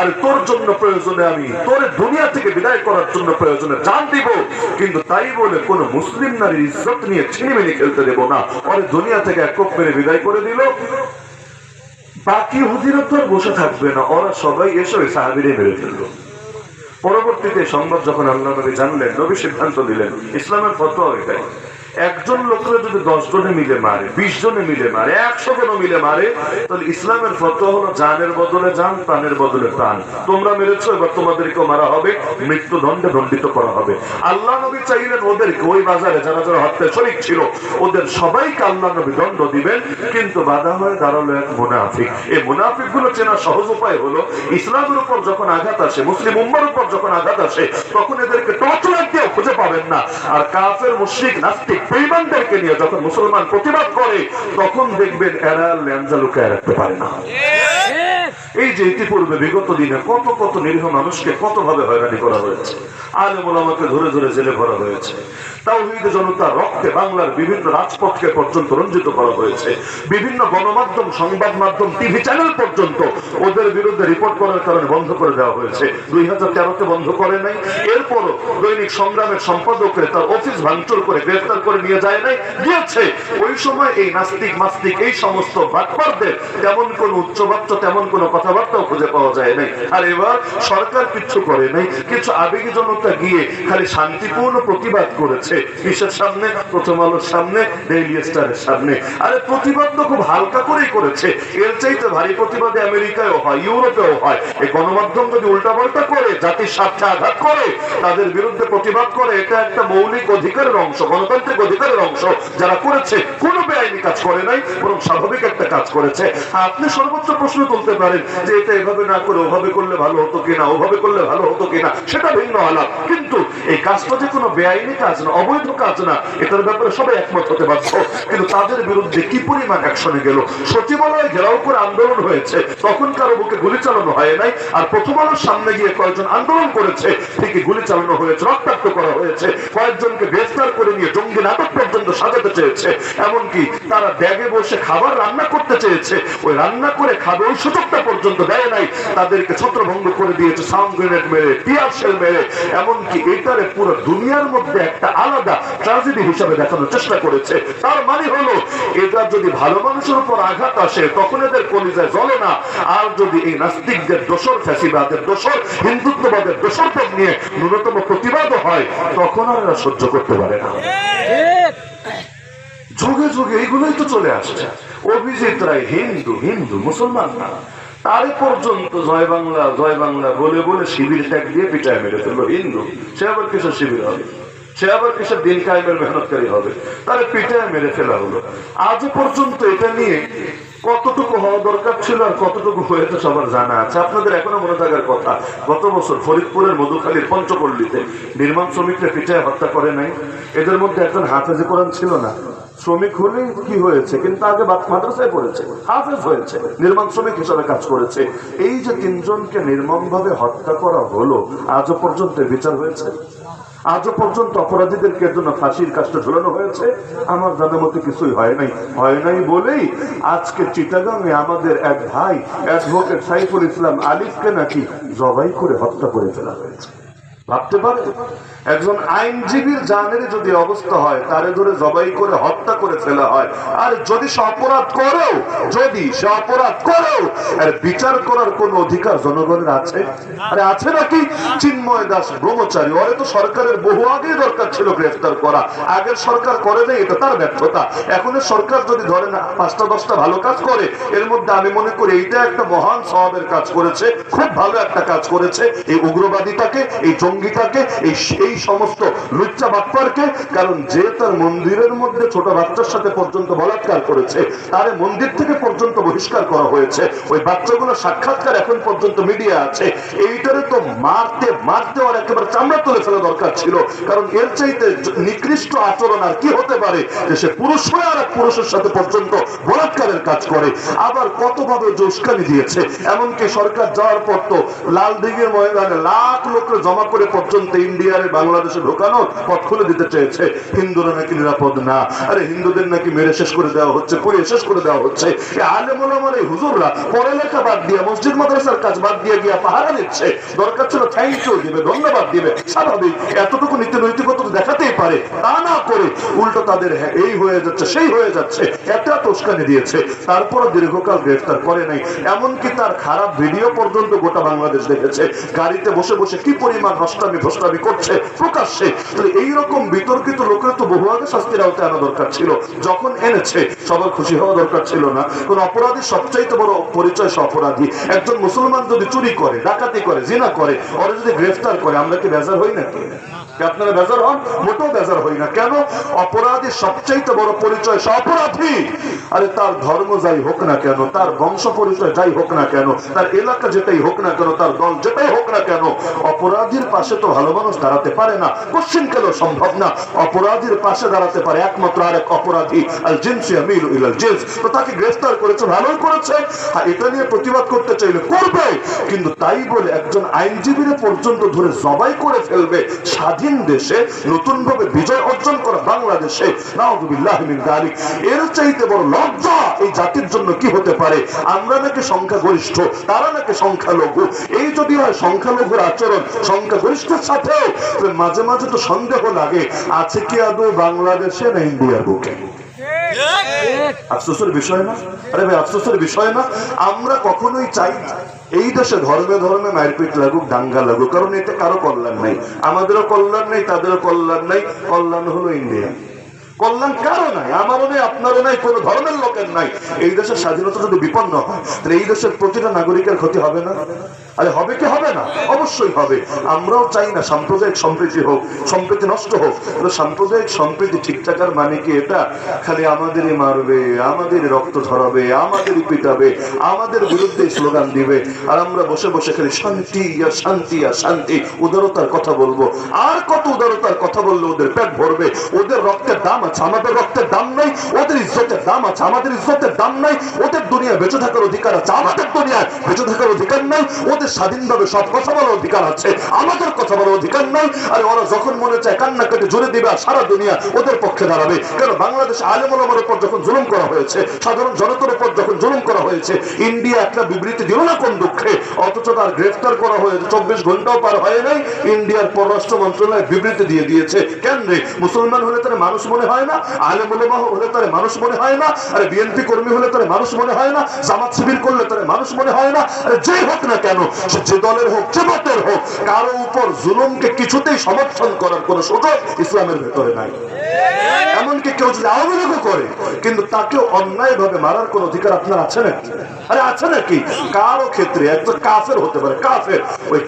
আর তোর জন্য প্রয়োজনে আমি তোর দুনিয়া থেকে বিদায় করার জন্য প্রয়োজনে জান দিব। কিন্তু তাই বলে কোন মুসলিম নারীর ইজ্জত নিয়ে ছিনিমিনি খেলতে দেব না। পরে দুনিয়া থেকে এক কোপ মেরে বিদায় করে দিল। বাকি হুদিরা বসে থাকবে না। ওরা সবাই এসে ওই সাহাবিরে মেরে ফেলল। পরবর্তীতে সংবাদ যখন আল্লাহ নবী জানলেন, নবী সিদ্ধান্ত দিলেন, ইসলামের ফতোয়া একজন লোকের যদি দশ জনে মিলে মারে, বিশ জনে মিলে মারে, একশো জনে মিলে মারে, তাহলে ইসলামের ফতোয়া হলো জানের বদলে জান প্রাণের বদলে প্রাণ। তোমরা মেরেছো, এবার তোমাদেরকেও মারা হবে মৃত্যু দণ্ডে দণ্ডিত করা হবে। আল্লাহ নবী চাইলেন ওদেরকে ওই বাজারে, যারা যারা হত্যায় শরিক ছিল, ওদের সবাইকে আল্লাহ নবী দণ্ড দিবেন, কিন্তু বাধা হয়ে দাঁড়াল এক মুনাফিক। এই মুনাফিকগুলো চেনা সহজ উপায় হলো, ইসলামের উপর যখন আঘাত আসে, মুসলিম উম্মার উপর যখন আঘাত আসে, তখন এদেরকে টর্চলাইট দিয়ে খুঁজে পাবেন না। আর কাফের, মুশরিক, নাস্তিক বেঈমানদেরকে নিয়ে যখন মুসলমান প্রতিবাদ করে তখন দেখবেন এরা ল্যাঞ্জা লুকায় রাখতে পারে না। এই যে ইতিপূর্বে বিগত দিনে কত কত নিরীহ মানুষকে কত ভাবে হয়রানি করা হয়েছে আলেমুল আমাকে ধরে ধরে জেলে ভরা হয়েছে, তাওহীদ জনতা রক্তে বাংলার বিভিন্ন রাজপথকে পর্যন্ত রঞ্জিত করা হয়েছে, বিভিন্ন গণমাধ্যম, সংবাদ মাধ্যম, টিভি চ্যানেল পর্যন্ত ওদের বিরুদ্ধে রিপোর্ট করার কারণে বন্ধ করে দেওয়া হয়েছে। দুই হাজার তেরোতে বন্ধ করে নাই, এরপরও দৈনিক সংগ্রামের সম্পাদককে তার অফিস ভাঙচুর করে গ্রেফতার করে নিয়ে যায় নাই, গিয়েছে। ওই সময় এই নাস্তিক মাস্তিক এই সমস্ত বাটপারদের তেমন কোন উচ্চবাচ্য, তেমন কোন কথাবার্তাও খুঁজে পাওয়া যায় নাই। আর এবার সরকার কিচ্ছু করে নাই, কিছু আবেগী জনতা গিয়ে খালি শান্তিপূর্ণ প্রতিবাদ করেছে। কিসের সামনে? প্রথম আলোর সামনে ডেইলি স্টারের সামনে। আরে প্রতিবাদ তো খুব হালকা করেই করেছে। এর চাইতে ভারী প্রতিবাদে আমেরিকায়ও হয়, ইউরোপেও হয়। এই গণমাধ্যম যদি উল্টাপাল্টা করে, জাতির স্বার্থে আঘাত করে, তাদের বিরুদ্ধে প্রতিবাদ করে, এটা একটা মৌলিক অধিকারের অংশ, গণতান্ত্রিক অধিকারের অংশ। যারা করেছে, কোনো বেআইনি কাজ করে নাই, বরং স্বাভাবিক একটা কাজ করেছে। আপনি সর্বোচ্চ প্রশ্ন তুলতে পারেন যে এটা এভাবে না করে ওভাবে করলে ভালো হতো কিনা, ওভাবে করলে ভালো হতো কিনা, সেটা ভিন্ন আলাপ। কিন্তু এই কাজটা যে কোনো বেআইনি কাজ না, অবৈধ কাজ না, এটার ব্যাপারে সবাই একমত হতে কিন্তু তাদের বিরুদ্ধে কি পরিমাণ অ্যাকশনে গেল? ঘেরাও করে আন্দোলন হয়েছে, তখন কারও বুকে গুলি চালানো হয় নাই, আর প্রথম সামনে গিয়ে কয়েকজন আন্দোলন করেছে, ঠিকই গুলি চালানো হয়েছে, রক্তাক্ত করা হয়েছে, কয়েকজনকে গ্রেফতার করে নিয়ে জঙ্গি নাটক পর্যন্ত সাজাতে চেয়েছে, এমনকি তারা ব্যাগে বসে খাবার রান্না করতে চেয়েছে, ওই রান্না করে খাবে ওই সুযোগটা পর্যন্ত দেয় নাই, তাদেরকে ছত্রভঙ্গ করে দিয়েছে সাউন্ড গ্রেনেড মেরে শেল মেরে, এমনকি এটারে পুরো দুনিয়ার মধ্যে একটা আলাদা ট্রাজেডি হিসাবে দেখানোর চেষ্টা করেছে। তার মানে হলো এটা যদি ভালো মানুষের উপর আঘাত আসে, তখন এদের কলিজায় জ্বলে না। আর যদি এই নাস্তিকদের দোষর, ফ্যাসিবাদের দোষর, হিন্দুত্ববাদের দোষরপদ নিয়ে ন্যূনতম প্রতিবাদও হয়, তখন আর এরা সহ্য করতে পারে না। যুগে যুগে এইগুলোই তো চলে আসছে। অভিজিৎ রায় হিন্দু হিন্দু, মুসলমান না। তারে পর্যন্ত জয় বাংলা জয় বাংলা বলে বলে শিবির ত্যাগ দিয়ে পিটায় মেরে ফেলল হিন্দু, সে আবার কিছু শিবির হবে? সে আবার কিসের দিন কায়েমের মেহনতকারী হবে? তারে পিটায় মেরে ফেলা হলো। আজ পর্যন্ত এটা নিয়ে কতটুকু হওয়া দরকার ছিল আর কতটুকু হয়েছে সবার জানা আছে। আপনাদের এখনও মনে থাকার কথা, গত বছর ফরিদপুরের মধুখালীর পঞ্চপল্লীতে নির্মাণ শ্রমিকরা পিটায় হত্যা করে নাই। এদের মধ্যে একজন হাফেজে কোরআন ছিল না। শ্রমিক হলেই কি হয়েছে? কিন্তু আগে মাদ্রাসায় পড়েছে, হাফেজ হয়েছে, নির্মাণ শ্রমিক হিসাবে কাজ করেছে। এই যে তিনজনকে নির্মম ভাবে হত্যা করা হলো, আজও পর্যন্ত বিচার হয়েছে? আজও পর্যন্ত অপরাধীদেরকে জন্য ফাঁসির কাজটা ঝোলানো হয়েছে। আমার জানা মতে কিছুই হয় নাই। হয় নাই বলেই আজকে চিটাগাংয়ে আমাদের এক ভাই অ্যাডভোকেট সাইফুল ইসলাম আলিফকে নাকি জবাই করে হত্যা করে ফেলা হয়েছে। ভাবতে পারে? একজন আইনজীবীর জানের যদি অবস্থা হয়, তারে ধরে জবাই করে হত্যা করে ফেলা হয়। আর যদি সে অপরাধ করেও, যদি সে অপরাধ করেও এর বিচার করার কোন অধিকার জনগণের আছে? আরে আছে নাকি? চিন্ময় দাস ব্রহ্মচারী, ওরে তো সরকারের বহু আগে দরকার ছিল গ্রেফতার করা। আগের সরকার করে নেই, এটা তার ব্যর্থতা। এখন সরকার যদি ধরে না, পাঁচটা, দশটা ভালো কাজ করে, এর মধ্যে আমি মনে করি এইটা একটা মহান স্বভাবের কাজ করেছে, খুব ভালো একটা কাজ করেছে। এই উগ্রবাদীটাকে, এই জঙ্গিটাকে এই এই সমস্ত লুচ্চা বাপ্পারকে কারণ যে তার মন্দিরের মধ্যে ছোট বাচ্চার সাথে পর্যন্ত বলাৎকার করেছে, তারে মন্দির থেকে পর্যন্ত বহিষ্কার করা হয়েছে। ওই বাচ্চাগুলো সাক্ষাৎকার এখন পর্যন্ত মিডিয়া আছে। এইটারে তো মারতে মারতে আর একেবারে চামড়া তুলে ফেলা দরকার ছিল। কারণ এর চাইতে নিকৃষ্ট আচরণ আর কি হতে পারে যে সে পুরুষ হয়ে আর পুরুষের সাথে পর্যন্ত বলাৎকারের কাজ করে। আবার কতভাবে জোস্কানি দিয়েছে। এমনকি সরকার যাওয়ার পর তো লাল দিঘির ময়দানে লাখ লোককে জমা করে পর্যন্ত ইন্ডিয়ার বাংলাদেশে ঢোকানোর পথ খুলে দিতে চেয়েছে। হিন্দুরা নাকি নিরাপদ না। আরে হিন্দুদের নাকি মেরে শেষ করে দেওয়া হচ্ছে পুড়িয়ে শেষ করে দেওয়া হচ্ছে। আলেমুলামার এই হুজুররা পড়ালেখা বাদ দিয়ে মসজিদ মাদ্রাসার কাজ বাদ দিয়ে গিয়া পাহারা দিচ্ছে। দরকার ছিল থ্যাংক ইউ দিবে ধন্যবাদ দিবে। স্বাভাবিক এতটুকু নীতি নৈতিকতা দেখাতেই পারে। তা না করে উল্টো তাদের হ্যাঁ, এই হয়ে যাচ্ছে সেই হয়ে যাচ্ছে। একটা তোষকানি দিয়েছে। তারপর দীর্ঘকাল গ্রেফতার করে নাই। এমনকি তার খারাপ ভিডিও পর্যন্ত গোটা বাংলাদেশ দেখেছে। গাড়িতে বসে বসে কি পরিমাণ নষ্টামি ভ্রষ্টামি করছে, প্রকাশ্যে। তাহলে এইরকম বিতর্কিত লোকের তো বহু আগে শাস্তির আওতায় আনা দরকার ছিল। যখন এনেছে, সবার খুশি হওয়া দরকার ছিল না। কোন অপরাধী সবচাইতে বড় পরিচয় অপরাধী। একজন মুসলমান যদি চুরি করে, ডাকাতি করে, জিনা করে, ওরা যদি গ্রেফতার করে, আমরা কি বেজার হই নাকি? আপনারা বেজার হন? মোটেও বেজার হই না। কেন? অপরাধী সবচাইতে বড় পরিচয় সে অপরাধী। আরে তার ধর্ম যাই হোক না কেন, তার বংশ পরিচয় যাই হোক না কেন, তার এলাকা যেটাই হোক না কেন, তার দল যেটাই হোক না কেন, অপরাধীর পাশে তো ভালো মানুষ দাঁড়াতে পারে না। কোশ্চিন কেন সম্ভব না? অপরাধীর পাশে দাঁড়াতে পারে একমাত্র আরেক অপরাধী, আল জিনসি আমির ইলাল জিনস। তো তাকে গ্রেফতার করেছে, ভালোই করেছে। আর এটা নিয়ে প্রতিবাদ করতে চাইলে করবে। কিন্তু তাই বলে একজন আইনজীবীর পর্যন্ত ধরে জবাই করে ফেলবে, স্বাধীন দেশে নতুন ভাবে বিজয় অর্জন করা বাংলাদেশে? এর চাইতে বড় লজ্জা এই জাতির জন্য কি হতে পারে? আমরা নাকি সংখ্যাগরিষ্ঠ তারা নাকি সংখ্যালঘু। এই যদি হয় সংখ্যালঘুর আচরণ সংখ্যাগরিষ্ঠের সাথেও মাঝে মাঝে তো সন্দেহ লাগে আছে কি আদৌ বাংলাদেশে না ইন্ডিয়ার বুকে? আফসোসের বিষয় না? আরে ভাই আফসোসের বিষয় না। আমরা কখনোই চাই না। এই দেশে ধর্মে ধর্মে মারপিট লাগুক, দাঙ্গা লাগুক, কারণ এতে কারও কল্যাণ নাই। আমাদেরও কল্যাণ নেই, তাদেরও কল্যাণ নাই। কল্যাণ হলো ইন্ডিয়া। কল্যাণ কারও নাই, আমারও নেই, আপনারও নাই, কোনো ধর্মের লোকের নাই। এই দেশের স্বাধীনতা যদি বিপন্ন হয়, তাহলে এই দেশের প্রতিটা নাগরিকের ক্ষতি হবে না? আরে হবে কি হবে না? অবশ্যই হবে। আমরাও চাই না সাম্প্রদায়িক সম্প্রীতি হোক, সম্প্রীতি নষ্ট হোক সাম্প্রদায়িক সম্প্রীতি ঠিক থাকার মানে কি এটা? খালি আমাদেরই মারবে, আমাদেরই রক্ত ধরাবে আমাদেরই পিটাবে, আমাদের বিরুদ্ধে স্লোগান দিবে। আর আমরা বসে বসে খালি শান্তি আর শান্তি আর শান্তি, উদারতার কথা বলব। আর কত উদারতার কথা বললে ওদের পেট ভরবে, ওদের রক্তের দাম আছে, আমাদের রক্তের দাম নাই, ওদের ইজ্জতের দাম আছে, আমাদের ইজ্জতের দাম নাই, ওদের দুনিয়া বেঁচে থাকার অধিকার আছে, আমাদের দুনিয়ায় বেঁচে থাকার অধিকার নাই, ওদের স্বাধীনভাবে সব কথা বলার অধিকার আছে, আমাদের কথা বলার অধিকার নাই। আর ওরা যখন মনে চায় কান্না কেটে জোরে দিবে আর সারা দুনিয়া ওদের পক্ষে দাঁড়াবে, কেন বাংলাদেশ আলেমুলামার উপর যখন জুলুম করা হয়েছে, সাধারণ জনতার উপর যখন জুলুম করা হয়েছে, ইন্ডিয়া একটা বিবৃতি দিল না কোন দুঃখে? অথচ তার গ্রেফতার করা হয়েছে, চব্বিশ ঘন্টাও পার হয় নাই, ইন্ডিয়ার পররাষ্ট্র মন্ত্রণালয় বিবৃতি দিয়ে দিয়েছে, কেন রে? মুসলমান হলে তারা মানুষ মনে হয় না আলে আলেমুলামা হলে তারে মানুষ মনে হয় না, আরে বিএনপি কর্মী হলে তারে মানুষ মনে হয় না, জামাত শিবির করলে তারে মানুষ মনে হয় না, আরে যে হোক না কেন, যে দলের হোক, যে মতের হোক, কারও উপর জুলুমকে কিছুতেই সমর্থন করার কোন সুযোগ ইসলামের ভেতরে নাই। এমনকি কেউ যদি আওয়ামী করে, কিন্তু তাকেও অন্যায় ভাবে মারার কোন অধিকার আপনার আছে নাকি? আরে আছে নাকি? কারও ক্ষেত্রে একজন কাফের হতে পারে, কাফের। ওই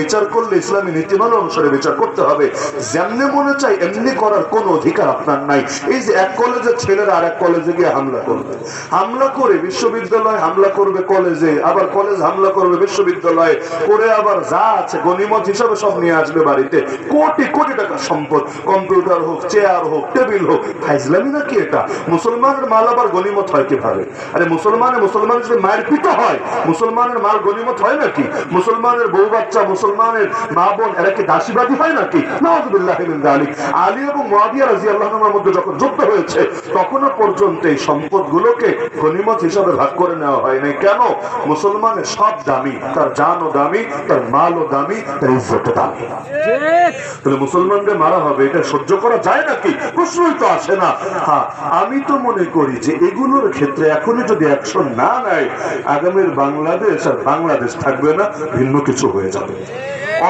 বিচার করলে ইসলামী নীতিমালা অনুসারে বিচার করতে হবে। যেমনি মনে চাই, এমনি করার কোন অধিকার আপনার নাই। এই যে এক কলেজের ছেলেরা আর এক কলেজে গিয়ে হামলা করবে। হামলা করে বিশ্ববিদ্যালয় হামলা করবে কলেজে, আবার কলেজ হামলা করবে বিশ্ববিদ্যালয়ে। করে আবার যা আছে, গণিমত হিসাবে সব নিয়ে আসবে বাড়িতে। কোটি কোটি টাকার সম্পদ, কম্পিউটার হোক হোক টেবিল হোক ফাইজলামি নাকি এটা মুসলমানের মাল আবার গণিমত হয় কীভাবে আরে মুসলমানে মুসলমানের যদি মায়ের পিতা হয় মুসলমানের মাল গণিমত হয় নাকি মুসলমানের বউ বাচ্চা মুসলমানের মা বোন এরা কি দাসীবাদী হয় নাকি আলী এবং মুয়াবিয়া রাদিয়াল্লাহু আনহুর মধ্যে যখন যুদ্ধ হয়েছে তখনও পর্যন্ত এই সম্পদগুলোকে গণিমত হিসাবে ভাগ করে নেওয়া হয় নাই। কেন? মুসলমানের সব দামি তার জানও দামি তার মালও দামি তার ইজ্জতও দামি। তাহলে মুসলমানদের মারা হবে এটা সহ্য করা যায় নাকি প্রশ্নই তো আসে না। হ্যাঁ আমি তো মনে করি যে এগুলোর ক্ষেত্রে এখনই যদি অ্যাকশন না নেয়, আগামীর বাংলাদেশ আর বাংলাদেশ থাকবে না, ভিন্ন কিছু হয়ে যাবে।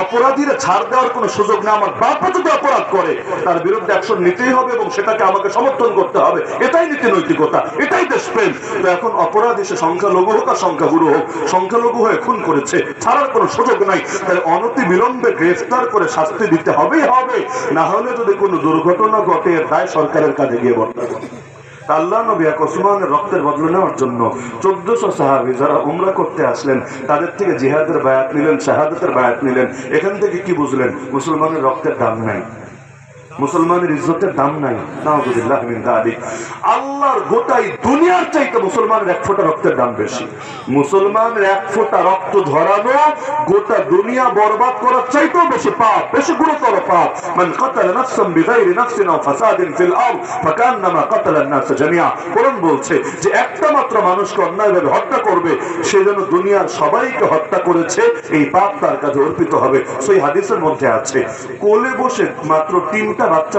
অপরাধীরা ছাড় দেওয়ার কোনো সুযোগ না, আমার বাপা যদি অপরাধ করে, তার বিরুদ্ধে অ্যাকশন নিতেই হবে এবং সেটাকে আমাকে সমর্থন করতে হবে। এটাই নীতি নৈতিকতা, এটাই দেশপ্রেম। তো এখন অপরাধী সে সংখ্যালঘু হোক আর সংখ্যাগুরু হোক, সংখ্যালঘু হয়ে খুন করেছে, ছাড়ার কোনো সুযোগ নাই। তাহলে অনতি বিলম্বে গ্রেফতার করে শাস্তি দিতে হবেই হবে। না হলে যদি কোনো দুর্ঘটনা ঘটে, দায় সরকারের কাছে গিয়ে বর্তাবে আল্লাহ নবী এক ওসমানের রক্তের বদলে নেওয়ার জন্য চোদ্দশো সাহাবি যারা উমরা করতে আসলেন, তাদের থেকে জিহাদের বায়াত নিলেন, শাহাদতের বায়াত নিলেন। এখান থেকে কি বুঝলেন? মুসলমানের রক্তের দাম নাই। মুসলমানের ইজ্জতের দাম নাই নাউজুবিল্লাহ মিন যালিক আল্লাহর গোটাই দুনিয়ার চাইতে মুসলমানের এক ফোঁটা রক্তের দাম বেশি মুসলমানের এক ফোঁটা রক্ত ঝরানো গোটা দুনিয়া বরবাদ করার চাইতেও বেশি পাপ বেশি গুরুতর পাপ মান কাতালা নাফসান বিগাইরি নাফসিন আও ফাসাদিন ফিল আরদ ফাকান্নামা কাতালা الناس জামিআ কোরআন বলছে যে একটা মাত্র মানুষকে অন্যায়ভাবে হত্যা করবে সে যেন দুনিয়ার সবাইকে হত্যা করেছে এই পাপ তার কাছে অর্পিত হবে সেই হাদিসের মধ্যে আছে কোলে বসে মাত্র তিনটা বাচ্চা